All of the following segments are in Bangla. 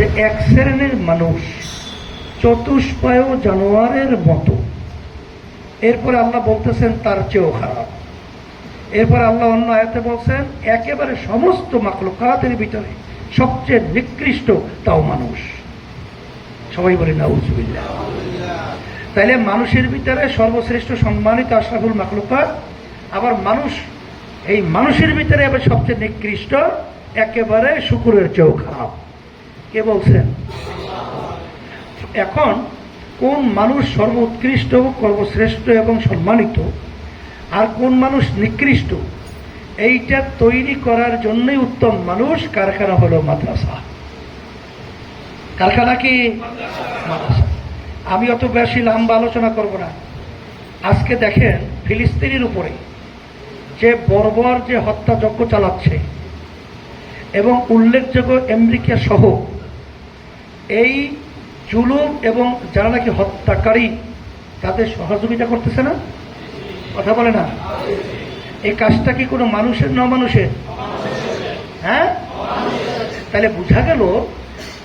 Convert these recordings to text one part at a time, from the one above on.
যে এক শ্রেণির মানুষ চতুষ্পায় জানোয়ারের মতো। এরপরে আল্লাহ বলতেছেন, তার চেয়েও খারাপ। এরপর আল্লাহ অন্য আয়াতে বলছেন, একেবারে সমস্ত মাকলুকাতের ভিতরে সবচেয়ে নিকৃষ্ট তাও মানুষ। সবাই বলি না উজবিল্লা তাইলে মানুষের ভিতরে সর্বশ্রেষ্ঠ সম্মানিত আশরাফুল মাকলুকাত আবার মানুষ, এই মানুষের ভিতরে আবার সবচেয়ে নিকৃষ্ট, একেবারে শুকুরের চেয়েও খারাপ। কে বলছেন? এখন কোন মানুষ সর্বোৎকৃষ্ট, সর্বশ্রেষ্ঠ এবং সম্মানিত? আর কোন মানুষ নিকৃষ্ট? এইটা তৈরি করার জন্যই উত্তম মানুষ কারখানা হলো মাদ্রাসা। কারখানা কি? মাদ্রাসা। আমি অত বেশি লম্বা আলোচনা করব না। আজকে দেখেন ফিলিস্তিনির উপরে যে বর্বর যে হত্যাযজ্ঞ চালাচ্ছে এবং উল্লেখযোগ্য আমেরিকা সহ এই জুলুম এবং যারা নাকি হত্যাকারী, তাদের সহযোগিতা করতেছে না? কথা বলে না? এই কাজটা কি কোনো মানুষের না মানুষের হ্যাঁ? তাহলে বোঝা গেল,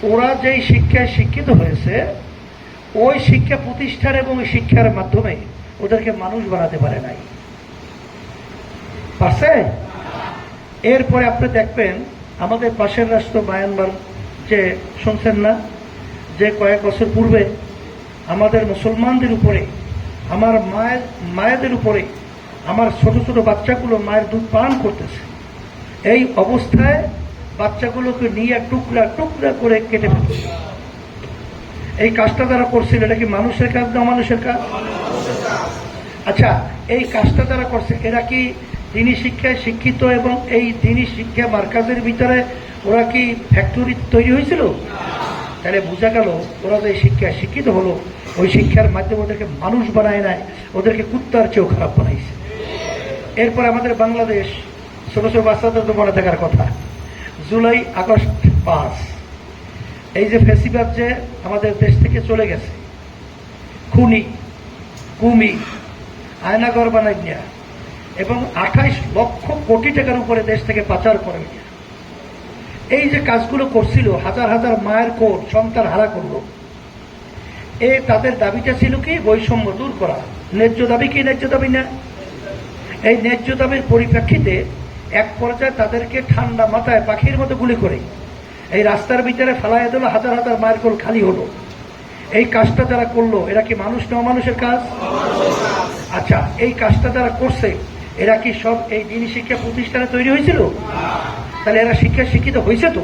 ওরা যেই শিক্ষায় শিক্ষিত হয়েছে, ওই শিক্ষা প্রতিষ্ঠান এবং শিক্ষার মাধ্যমে ওদেরকে মানুষ বানাতে পারে নাই। পারছে? এরপরে আপনি দেখবেন, আমাদের পাশের রাষ্ট্র মায়ানমার, যে শুনছেন না? যে কয়েক বছর পূর্বে আমাদের মুসলমানদের উপরে, আমার মায়ের, মায়েদের উপরে আমার ছোট ছোট বাচ্চাগুলো মায়ের দুধ পান করতেছে। এই অবস্থায় বাচ্চাগুলোকে নিয়ে টুকরা টুকরা করে কেটে ফেলছে। এই কাজটা তারা করছিল, এটা কি মানুষের কাজ না মানুষের কাজ? আচ্ছা এই কাজটা তারা করছে, এরা কি দিনী শিক্ষায় শিক্ষিত এবং এই দিনী শিক্ষা মার্কাজের ভিতরে ওরা কি ফ্যাক্টরি তৈরি হয়েছিল? তাহলে বোঝা গেল ওরা যে শিক্ষা শিক্ষিত হলো, ওই শিক্ষার মাধ্যমে ওদেরকে মানুষ বানায় নাই, ওদেরকে কুত্তার চেয়েও খারাপ বানাইছে। এরপর আমাদের বাংলাদেশ, ছোট ছোট বাচ্চাদের তো মনে থাকার কথা। জুলাই আগস্ট পাঁচ, এই যে ফেসিবাদ যে আমাদের দেশ থেকে চলে গেছে, খুনি, কুমি, আয়নাগর বানাই নিয়া এবং আঠাইশ লক্ষ কোটি টাকার উপরে দেশ থেকে পাচার করে নিয়া এই যে কাজগুলো করছিল, হাজার হাজার মায়ের কোট, সন্তান হারা করল, এ তাদের দাবিটা ছিল কি? বৈষম্য দূর করা। ন্যায্য দাবি কি? ন্যায্য দাবি না। এই ন্যায্য দাবির পরিপ্রেক্ষিতে এক পর্যায়ে তাদেরকে ঠান্ডা মাথায় পাখির মতো গুলি করে এই রাস্তার ভিতরে ফেলাইয়া দিল, হাজার হাজার মায়ের কোল খালি হলো। এই কাজটা যারা করল, এরা কি মানুষ না মানুষের কাজ? আচ্ছা এই কাজটা যারা করছে, এরা কি সব এই দিনী শিক্ষা প্রতিষ্ঠানে তৈরি হয়েছিল? তাহলে এরা শিক্ষা শিক্ষিত হয়েছে তো?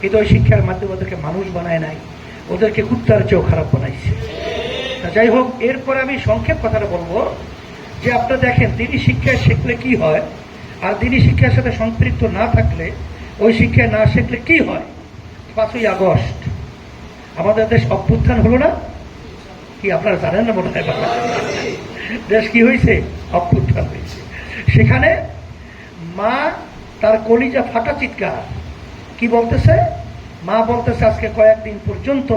কিন্তু ওই শিক্ষার মাধ্যমে ওদেরকে মানুষ বানায় নাই, ওদেরকে কুত্তার চেয়েও খারাপ বানাইছে। যাই হোক, এরপরে আমি সংক্ষেপ কথাটা বলব যে আপনারা দেখেন, দিনী শিক্ষায় শিখলে কি হয় আর দিনী শিক্ষার সাথে সম্পৃক্ত না থাকলে ওই শিক্ষায় না শিখলে কি হয়? পাঁচই আগস্ট। আমাদের দেশ অভ্যুত্থান হলো না? কি আপনারা জানেন না মনে হয় দেশ কি হয়েছে? অভ্যুত্থান হয়েছে। সেখানে মা তার কলিজা ফাটা চিৎকার। কি বলতেছে? মা বলতেছে, আজকে কয়েকদিন পর্যন্ত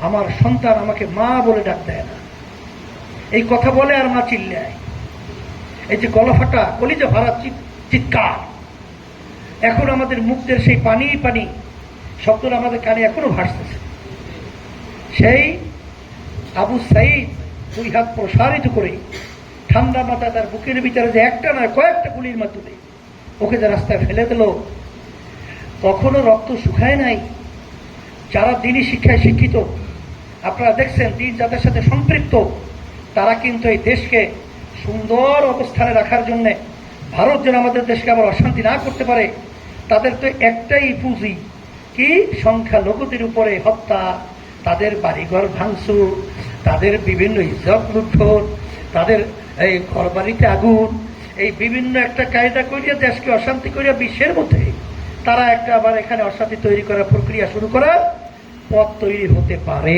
আমার সন্তান আমাকে মা বলে ডাক দেয় না। এই কথা বলে আর মা চিল্লায়। এই যে গলা ফাটা কলিজা ভাড়া চিৎকার। এখন আমাদের মুখদের সেই পানি পানি, শব্দটা আমাদের কানে এখনও ভাসতেছে। সেই আবু সাইদ দুই হাত প্রসারিত করে ঠান্ডা মাথা তার বুকের ভিতরে যে একটা নয় কয়েকটা গুলির মাধ্যমে ওকে যে রাস্তায় ফেলে দিল তখনও রক্ত শুকায় নাই। যারা দিনই শিক্ষায় শিক্ষিত, আপনারা দেখছেন দিন যাদের সাথে সম্পৃক্ত, তারা কিন্তু এই দেশকে সুন্দর অবস্থানে রাখার জন্য, ভারত যেন আমাদের দেশকে আবার অশান্তি না করতে পারে, তাদের তো একটাই পুঁজি। কি? সংখ্যালঘুদের উপরে হত্যা, তাদের বাড়িঘর ভাঙচুর, তাদের বিভিন্ন ইজ্জত লুণ্ঠন তাদের এই ঘরবাড়িতে আগুন এই বিভিন্ন একটা কায়দা করিয়া দেশকে অশান্তি করিয়া বিশ্বের মধ্যে তারা একটা আবার এখানে অশান্তি তৈরি করার প্রক্রিয়া শুরু করার পথ তৈরি হতে পারে।